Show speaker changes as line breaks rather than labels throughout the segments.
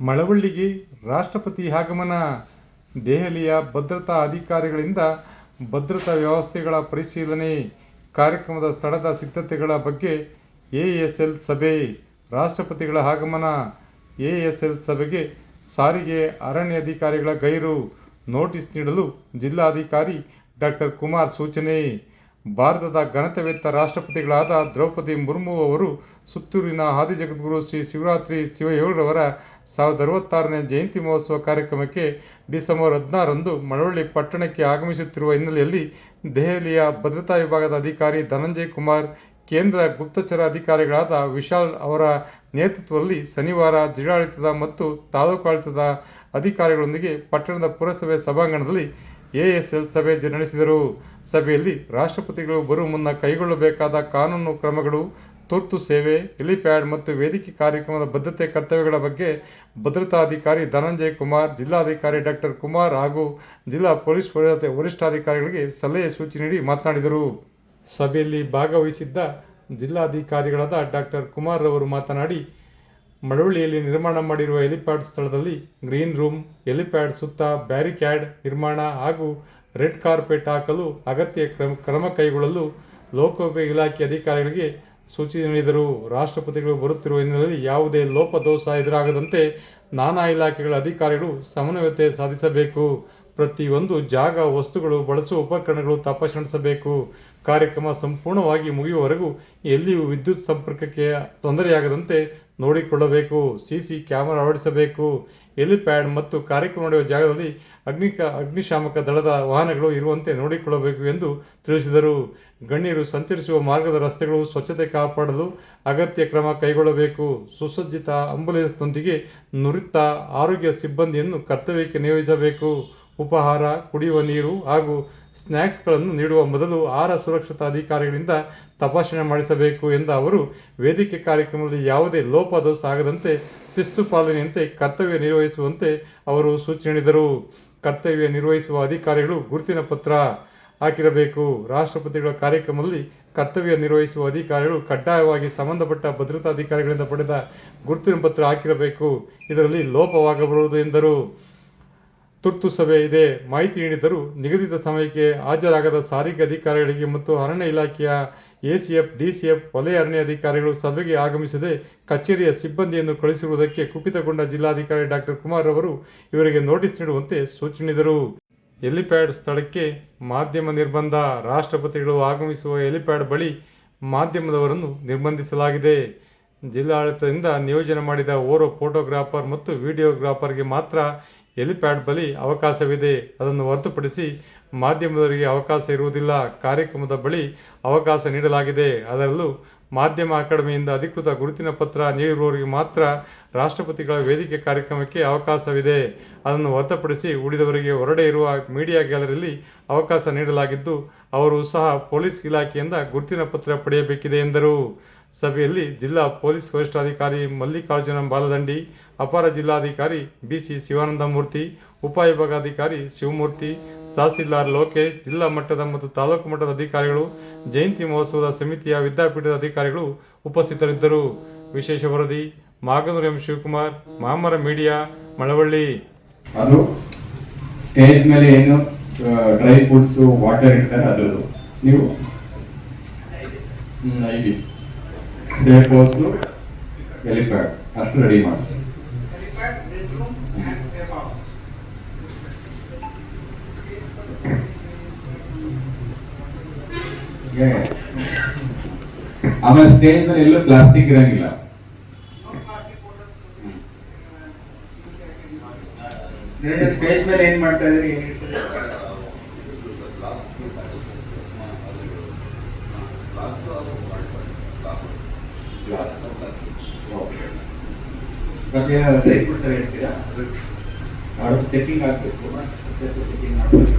ಮಳವಳ್ಳಿಗೆ ರಾಷ್ಟ್ರಪತಿ ಆಗಮನ, ದೆಹಲಿಯ ಭದ್ರತಾ ಅಧಿಕಾರಿಗಳಿಂದ ಭದ್ರತಾ ವ್ಯವಸ್ಥೆಗಳ ಪರಿಶೀಲನೆ, ಕಾರ್ಯಕ್ರಮದ ಸ್ಥಳದ ಸಿದ್ಧತೆಗಳ ಬಗ್ಗೆ ಎಎಸ್ಎಲ್ ಸಭೆ, ರಾಷ್ಟ್ರಪತಿಗಳ ಆಗಮನ, ಎಎಸ್ಎಲ್ ಸಭೆಗೆ ಸಾರಿಗೆ ಅರಣ್ಯ ಅಧಿಕಾರಿಗಳ ಗೈರು ನೋಟಿಸ್ ನೀಡಲು ಜಿಲ್ಲಾಧಿಕಾರಿ ಡಾಕ್ಟರ್ ಕುಮಾರ್ ಸೂಚನೆ. ಭಾರತದ ಘನತೆವೆತ್ತ ರಾಷ್ಟ್ರಪತಿಗಳಾದ ದ್ರೌಪದಿ ಮುರ್ಮು ಅವರು ಸುತ್ತೂರಿನ ಆದಿಜಗದ್ಗುರು ಶ್ರೀ ಶಿವರಾತ್ರಿ ಶಿವಯೋಗರವರ ಸಾವಿರದ ಅರವತ್ತಾರನೇ ಜಯಂತಿ ಮಹೋತ್ಸವ ಕಾರ್ಯಕ್ರಮಕ್ಕೆ ಡಿಸೆಂಬರ್ ಹದಿನಾರರಂದು ಮಳವಳ್ಳಿ ಪಟ್ಟಣಕ್ಕೆ ಆಗಮಿಸುತ್ತಿರುವ ಹಿನ್ನೆಲೆಯಲ್ಲಿ ದೆಹಲಿಯ ಭದ್ರತಾ ವಿಭಾಗದ ಅಧಿಕಾರಿ ಧನಂಜಯ್ ಕುಮಾರ್, ಕೇಂದ್ರ ಗುಪ್ತಚರ ಅಧಿಕಾರಿಗಳಾದ ವಿಶಾಲ್ ಅವರ ನೇತೃತ್ವದಲ್ಲಿ ಶನಿವಾರ ಜಿಲ್ಲಾಡಳಿತದ ಮತ್ತು ತಾಲೂಕಾಡಳಿತದ ಅಧಿಕಾರಿಗಳೊಂದಿಗೆ ಪಟ್ಟಣದ ಪುರಸಭೆ ಸಭಾಂಗಣದಲ್ಲಿ ಎಎಸ್ಎಲ್ ಸಭೆ ನಡೆಸಿದರು ಸಭೆಯಲ್ಲಿ ರಾಷ್ಟ್ರಪತಿಗಳು ಬರುವ ಮುನ್ನ ಕೈಗೊಳ್ಳಬೇಕಾದ ಕಾನೂನು ಕ್ರಮಗಳು, ತುರ್ತು ಸೇವೆ, ಹೆಲಿಪ್ಯಾಡ್ ಮತ್ತು ವೇದಿಕೆ ಕಾರ್ಯಕ್ರಮದ ಬದ್ಧತೆ ಕರ್ತವ್ಯಗಳ ಬಗ್ಗೆ ಭದ್ರತಾಧಿಕಾರಿ ಧನಂಜಯ್ ಕುಮಾರ್, ಜಿಲ್ಲಾಧಿಕಾರಿ ಡಾಕ್ಟರ್ ಕುಮಾರ್ ಹಾಗೂ ಜಿಲ್ಲಾ ಪೊಲೀಸ್ ವರಿಷ್ಠ- ವರಿಷ್ಠಾಧಿಕಾರಿಗಳಿಗೆ ಸಲಹೆ ಸೂಚನೆ ನೀಡಿ ಮಾತನಾಡಿದರು. ಸಭೆಯಲ್ಲಿ ಭಾಗವಹಿಸಿದ್ದ ಜಿಲ್ಲಾಧಿಕಾರಿಗಳಾದ ಡಾಕ್ಟರ್ ಕುಮಾರ್ ಅವರು ಮಾತನಾಡಿ ಮಳವಳ್ಳಿಯಲ್ಲಿ ನಿರ್ಮಾಣ ಮಾಡಿರುವ ಹೆಲಿಪ್ಯಾಡ್ ಸ್ಥಳದಲ್ಲಿ ಗ್ರೀನ್ ರೂಮ್ ಹೆಲಿಪ್ಯಾಡ್ ಸುತ್ತ ಬ್ಯಾರಿಕ್ಯಾಡ್ ನಿರ್ಮಾಣ ಹಾಗೂ ರೆಡ್ ಕಾರ್ಪೆಟ್ ಹಾಕಲು ಅಗತ್ಯ ಕ್ರಮ ಕ್ರಮ ಕೈಗೊಳ್ಳಲು ಲೋಕೋಪಯೋಗಿ ಇಲಾಖೆ ಅಧಿಕಾರಿಗಳಿಗೆ ಸೂಚನೆ ನೀಡಿದರು. ರಾಷ್ಟ್ರಪತಿಗಳು ಬರುತ್ತಿರುವ ಹಿನ್ನೆಲೆಯಲ್ಲಿ ಯಾವುದೇ ಲೋಪದೋಷ ಎದುರಾಗದಂತೆ ನಾನಾ ಇಲಾಖೆಗಳ ಅಧಿಕಾರಿಗಳು ಸಮನ್ವಯತೆ ಸಾಧಿಸಬೇಕು. ಪ್ರತಿಯೊಂದು ಜಾಗ ವಸ್ತುಗಳು, ಬಳಸುವ ಉಪಕರಣಗಳು ತಪಾಸಣಿಸಬೇಕು ಕಾರ್ಯಕ್ರಮ ಸಂಪೂರ್ಣವಾಗಿ ಮುಗಿಯುವವರೆಗೂ ಎಲ್ಲಿಯೂ ವಿದ್ಯುತ್ ಸಂಪರ್ಕಕ್ಕೆ ತೊಂದರೆಯಾಗದಂತೆ ನೋಡಿಕೊಳ್ಳಬೇಕು. ಸಿಸಿ ಕ್ಯಾಮೆರಾ ಅಳವಡಿಸಬೇಕು. ಎಲಿಪ್ಯಾಡ್ ಮತ್ತು ಕಾರ್ಯಕ್ರಮ ನಡೆಯುವ ಜಾಗದಲ್ಲಿ ಅಗ್ನಿಕ ಅಗ್ನಿಶಾಮಕ ದಳದ ವಾಹನಗಳು ಇರುವಂತೆ ನೋಡಿಕೊಳ್ಳಬೇಕು ಎಂದು ತಿಳಿಸಿದರು. ಗಣ್ಯರು ಸಂಚರಿಸುವ ಮಾರ್ಗದ ರಸ್ತೆಗಳು ಸ್ವಚ್ಛತೆ ಕಾಪಾಡಲು ಅಗತ್ಯ ಕ್ರಮ ಕೈಗೊಳ್ಳಬೇಕು. ಸುಸಜ್ಜಿತ ಆಂಬುಲೆನ್ಸ್ನೊಂದಿಗೆ ನುರಿತ ಆರೋಗ್ಯ ಸಿಬ್ಬಂದಿಯನ್ನು ಕರ್ತವ್ಯಕ್ಕೆ ನಿಯೋಜಿಸಬೇಕು. ಉಪಹಾರ, ಕುಡಿಯುವ ನೀರು ಹಾಗೂ ಸ್ನ್ಯಾಕ್ಸ್ಗಳನ್ನು ನೀಡುವ ಮೊದಲು ಆಹಾರ ಸುರಕ್ಷತಾ ಅಧಿಕಾರಿಗಳಿಂದ ತಪಾಸಣೆ ಮಾಡಿಸಬೇಕು ಎಂದ ಅವರು, ವೇದಿಕೆ ಕಾರ್ಯಕ್ರಮದಲ್ಲಿ ಯಾವುದೇ ಲೋಪದೋಷ ಆಗದಂತೆ ಶಿಸ್ತು ಪಾಲನೆಯಂತೆ ಕರ್ತವ್ಯ ನಿರ್ವಹಿಸುವಂತೆ ಅವರು ಸೂಚನೆ ನೀಡಿದರು. ಕರ್ತವ್ಯ ನಿರ್ವಹಿಸುವ ಅಧಿಕಾರಿಗಳು ಗುರುತಿನ ಪತ್ರ ಹಾಕಿರಬೇಕು. ರಾಷ್ಟ್ರಪತಿಗಳ ಕಾರ್ಯಕ್ರಮದಲ್ಲಿ ಕರ್ತವ್ಯ ನಿರ್ವಹಿಸುವ ಅಧಿಕಾರಿಗಳು ಕಡ್ಡಾಯವಾಗಿ ಸಂಬಂಧಪಟ್ಟ ಭದ್ರತಾ ಅಧಿಕಾರಿಗಳಿಂದ ಪಡೆದ ಗುರುತಿನ ಪತ್ರ ಹಾಕಿರಬೇಕು. ಇದರಲ್ಲಿ ಲೋಪವಾಗಬಹುದು ಎಂದರು. ತುರ್ತು ಸಭೆ ಇದೆ. ಮಾಹಿತಿ ನೀಡಿದರೂ ನಿಗದಿತ ಸಮಯಕ್ಕೆ ಹಾಜರಾಗದ ಸಾರಿಗೆ ಅಧಿಕಾರಿಗಳಿಗೆ ಮತ್ತು ಅರಣ್ಯ ಇಲಾಖೆಯ ಎಸಿಎಫ್, ಡಿಸಿಎಫ್, ವಲಯ ಅರಣ್ಯ ಅಧಿಕಾರಿಗಳು ಸಭೆಗೆ ಆಗಮಿಸದೆ ಕಚೇರಿಯ ಸಿಬ್ಬಂದಿಯನ್ನು ಕಳುಹಿಸಿರುವುದಕ್ಕೆ ಕುಪಿತಗೊಂಡ ಜಿಲ್ಲಾಧಿಕಾರಿ ಡಾಕ್ಟರ್ ಕುಮಾರ್ ಅವರು ಇವರಿಗೆ ನೋಟಿಸ್ ನೀಡುವಂತೆ ಸೂಚನೆ ನೀಡಿದರು. ಹೆಲಿಪ್ಯಾಡ್ ಸ್ಥಳಕ್ಕೆ ಮಾಧ್ಯಮ ನಿರ್ಬಂಧ. ರಾಷ್ಟ್ರಪತಿಗಳು ಆಗಮಿಸುವ ಎಲಿಪ್ಯಾಡ್ ಬಳಿ ಮಾಧ್ಯಮದವರನ್ನು ನಿರ್ಬಂಧಿಸಲಾಗಿದೆ. ಜಿಲ್ಲಾಡಳಿತದಿಂದ ನಿಯೋಜನೆ ಮಾಡಿದ ಓರ್ವ ಫೋಟೋಗ್ರಾಫರ್ ಮತ್ತು ವಿಡಿಯೋಗ್ರಾಫರ್ಗೆ ಮಾತ್ರ ಹೆಲಿಪ್ಯಾಡ್ ಬಳಿ ಅವಕಾಶವಿದೆ. ಅದನ್ನು ಹೊರತುಪಡಿಸಿ ಮಾಧ್ಯಮದವರಿಗೆ ಅವಕಾಶ ಇರುವುದಿಲ್ಲ. ಕಾರ್ಯಕ್ರಮದ ಬಳಿ ಅವಕಾಶ ನೀಡಲಾಗಿದೆ. ಅದರಲ್ಲೂ ಮಾಧ್ಯಮ ಅಕಾಡೆಮಿಯಿಂದ ಅಧಿಕೃತ ಗುರುತಿನ ಪತ್ರ ನೀಡಿರುವವರಿಗೆ ಮಾತ್ರ ರಾಷ್ಟ್ರಪತಿಗಳ ವೇದಿಕೆ ಕಾರ್ಯಕ್ರಮಕ್ಕೆ ಅವಕಾಶವಿದೆ. ಅದನ್ನು ಹೊರತುಪಡಿಸಿ ಉಳಿದವರಿಗೆ ಹೊರಡೆ ಇರುವ ಮೀಡಿಯಾ ಗ್ಯಾಲರಿಯಲ್ಲಿ ಅವಕಾಶ ನೀಡಲಾಗಿದ್ದು, ಅವರು ಸಹ ಪೊಲೀಸ್ ಇಲಾಖೆಯಿಂದ ಗುರುತಿನ ಪತ್ರ ಪಡೆಯಬೇಕಿದೆ ಎಂದರು. ಸಭೆಯಲ್ಲಿ ಜಿಲ್ಲಾ ಪೊಲೀಸ್ ವರಿಷ್ಠಾಧಿಕಾರಿ ಮಲ್ಲಿಕಾರ್ಜುನ ಬಾಲದಂಡಿ, ಅಪರ ಜಿಲ್ಲಾಧಿಕಾರಿ ಬಿಸಿ ಶಿವಾನಂದ ಮೂರ್ತಿ ಉಪವಿಭಾಗಾಧಿಕಾರಿ ಶಿವಮೂರ್ತಿ ತಹಸೀಲ್ದಾರ್ ಲೋಕೇಶ್ ಜಿಲ್ಲಾ ಮಟ್ಟದ ಮತ್ತು ತಾಲೂಕು ಮಟ್ಟದ ಅಧಿಕಾರಿಗಳು ಜಯಂತಿ ಮಹೋತ್ಸವದ ಸಮಿತಿಯ ವಿದ್ಯಾಪೀಠದ ಅಧಿಕಾರಿಗಳು ಉಪಸ್ಥಿತರಿದ್ದರು. ವಿಶೇಷ ವರದಿ ಮಾಗನೂರು ಎಂ. ಶಿವಕುಮಾರ್ ಮಾಮರ ಮೀಡಿಯಾ ಮಳವಳ್ಳಿ.
ಅದು ಸ್ಟೇಜ್ ಮೇಲೆ ಏನು ಡ್ರೈ ಫ್ರೂಟ್ಸ್ ವಾಟರ್ ಇರ್ತಾರೆ ಅದು ನೀವು? ಹ್ಮ್, ಐದು. ಸೇಫ್ ಹೌಸು ಎಲಿಪ್ಯಾಡ್ ಅಷ್ಟು ರೆಡಿ ಮಾಡಿ. ಆಮೇಲೆ ಸ್ಟೇಜ್ ಮೇಲೆ ಎಲ್ಲೂ ಪ್ಲಾಸ್ಟಿಕ್ ಇರಂಗಿಲ್ಲ. ಸ್ಟೇಜ್ ಮೇಲೆ ಏನ್ ಮಾಡ್ತಾ ಇದ್ರಿ ಚೆಕಿಂಗ್ ಆಗ್ಬೇಕು. ಚೆಕಿಂಗ್ ಮಾಡ್ಬೇಕು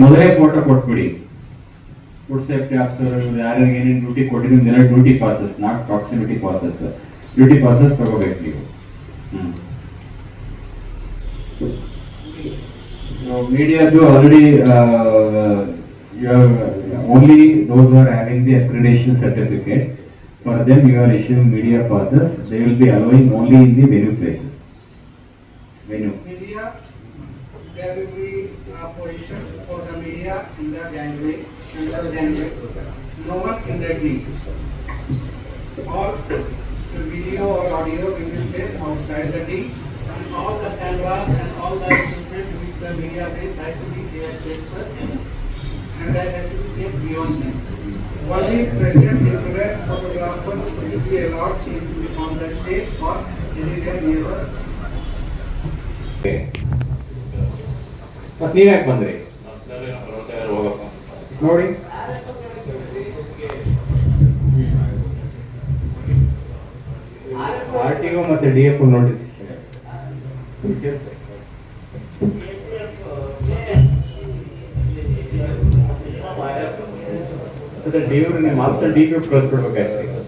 ಮೊದಲೇ ಫೋಟೋ ಕೊಟ್ಬಿಡಿ. ಫುಡ್ ಸೇಫ್ಟಿ ಆಫೀಸರ್ ಯಾರ್ಯಾರಿಗೆ ಏನೇನು ಡ್ಯೂಟಿ ಕೊಟ್ಟಿದ್ದು ಎಲ್ಲ duty passes not proximity passes duty passes ತಗೋಬೇಕು ನೀವು. ಮೀಡಿಯಾದು already only those are having the accreditation certificate For them, you are issuing media passes. They will be allowing only in the venue places. Venue.
Media, there will be a position for the media in the gangway, under the gangway. No one can that means. All the video or audio will be play outside the team. And all the cameras and all the equipment with the media base have to be there, sir. And that has to be beyond them. Only president, infrared photographers will be allowed in on the stage or anywhere near
ಮತ್ತೆ ನೀವ್ಯಾಕೆ ಬಂದ್ರಿ ನೋಡಿ R T O ಮತ್ತೆ D F ನೋಡಿ D ನಿಮ್ಮ ಮಾತ್ರ D P ಕಳಿಸ್ಬಿಡ್ಬೇಕಾಗ್ತದೆ